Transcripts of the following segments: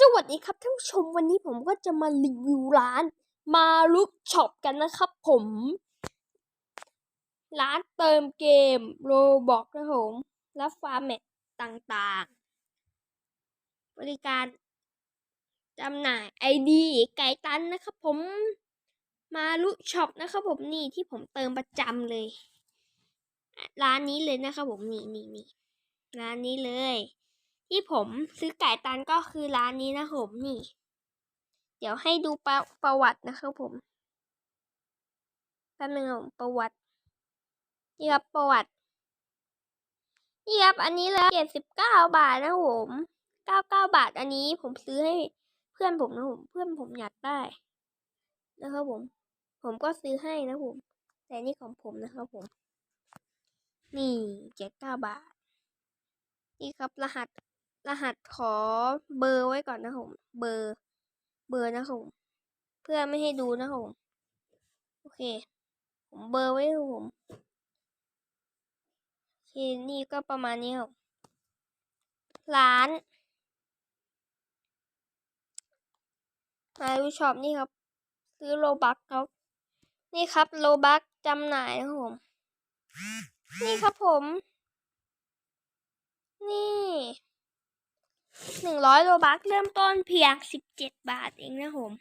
สวัสดีครับท่านผู้ชมวันนี้ผมก็จะมารีวิวร้านมาลุกช็อปกันนะครับผม ร้านเติมเกมโรบอกนะครับผมและฟาร์มแมทต่างๆ บริการจำหน่ายไอดีไก่ตันนะครับผมมาลุช็อปนะครับผมนี่ที่ผมเติมประจำเลย ร้านนี้เลยนะครับผมนี่นี่นี่ร้านนี้เลย ที่ผมซื้อไก่ตันก็คือร้านนี้นะผมนี่ เดี๋ยวให้ดูประประวัตินะครับผมแป๊บนึงผมประวัตินี่ครับประวัตินี่ครับอันนี้เลยเจ็ดสิบเก้าบาทนะผมเก้าเก้าบาทอันนี้ผมซื้อให้เพื่อนผมนะผมเพื่อนผมอยากได้นะครับผม ผมก็ซื้อให้นะผม แต่นี่ของผมนะครับผม นี่เจ็ดเก้าบาท นี่ครับรหัส รหัสขอเบอร์ไว้ก่อนนะผมเบอร์เบอร์นะผมเพื่อไม่ให้ดูนะผมโอเค ผมเบอร์ไว้ครับผมโอเคนี่ก็ประมาณนี้ครับร้านมาดูช็อปนี่ครับ ซื้อโลบักครับ นี่ครับโลบักจำหน่ายนะผม นี่ครับผม นี่ หนึ่งร้อยโลบักเริ่มต้นเพียงสิบเจ็ดบาทเองนะผม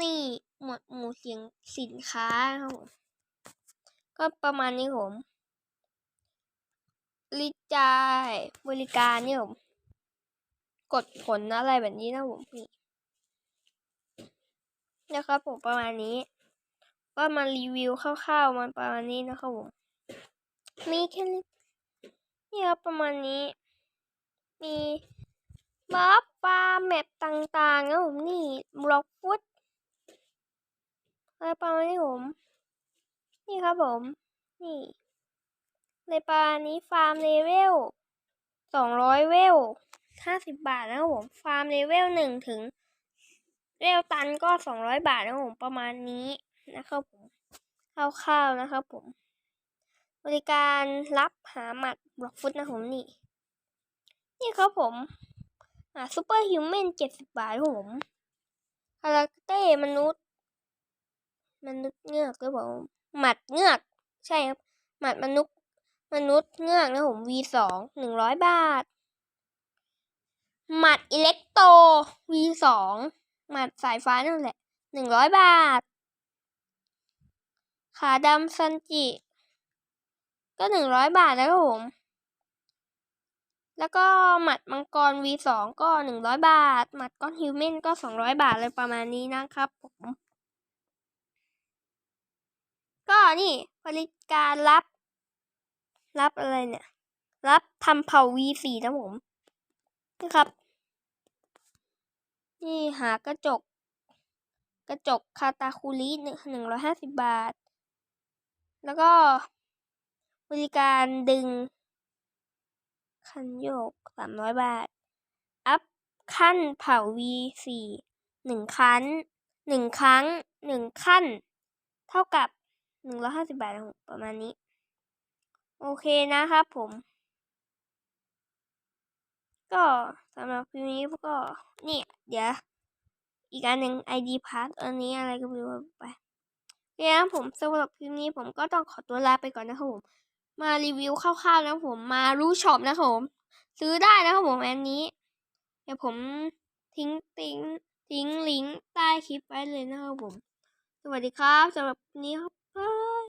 นี่หมดหมู่เสียงสินค้าครับผม ก็ประมาณนี้ผมริจายบริการนี่ผม กดผลอะไรแบบนี้นะผมนี่นะครับผมประมาณนี้ก็มารีวิวคร่าวๆมันประมาณนี้นะครับผม มีแค่นี้ นี่ครับประมาณนี้ มีบัฟฟาร์มแมปต่างๆนะผมนี่บล็อกฟุตอะไรประมาณนี้ผม นี่ครับผม นี่ในปลานี้ฟาร์มเลเวลสองร้อยเวลห้าสิบบาทนะครับผม ฟาร์มเลเวลหนึ่งถึงเวลตันก็สองร้อยบาทนะครับผมประมาณนี้นะครับผมคร่าวๆนะครับผม บริการรับหาหมัดบล็อกฟุตนะผมนี่ นี่ครับผมหาซูเปอร์ฮิวแมนเจ็ดสิบบาทผมคาราเต้มนุษย์ มนุษย์เงือกหรือเปล่าหมัดเงือก ใช่ครับ หมัดมนุษย์ มนุษย์เงือกนะผม V สองหนึ่งร้อยบาท หมัดอิเล็กโต V สองหมัดสายฟ้านั่นแหละหนึ่งร้อยบาท ขาดำซันจิ ก็หนึ่งร้อยบาทนะครับผม แล้วก็หมัดมังกร V สองก็หนึ่งร้อยบาท หมัดก้อนฮิวแมนก็สองร้อยบาทเลยประมาณนี้นะครับผม ก็นี่บริการรับ รับอะไรเนี่ย รับทำเผา V4 นะผมนี่ครับ นี่หากระจก กระจกคาตาคูริหนึ่งร้อยห้าสิบบาท แล้วก็ บริการดึง คันโยกสามร้อยบาท อัพขั้นเผา V4 หนึ่งครั้งหนึ่งครั้งหนึ่งขั้น เท่ากับหนึ่งร้อยห้าสิบบาทประมาณนี้ โอเคนะครับผม ก็สำหรับคลิปนี้ก็นี่เดี๋ยว อีกอันหนึ่ง ID pass อันนี้อะไรก็ไม่รู้ไปเนะครับผมสำหรับคลิปนี้ผมก็ต้องขอตัวลาไปก่อนนะครับผม มารีวิวคร่าวๆนะผมมารู้ช็อปนะผม ซื้อได้นะครับผมอันนี้ เดี๋ยวผมทิ้งทิ้งทิ้งลิงก์ใต้คลิปไว้เลยนะครับผม สวัสดีครับสำหรับวันนี้ครับ